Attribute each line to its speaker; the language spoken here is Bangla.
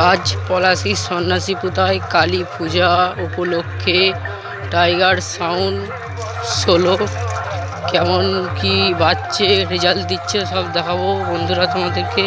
Speaker 1: আজ পলাশী সন্ন্যাসী পুতায় কালী পূজা উপলক্ষে টাইগার সাউন্ড ষোলো কেমন কি বাজছে রেজাল্ট দিচ্ছে সব দেখাবো বন্ধুরা তোমাদেরকে।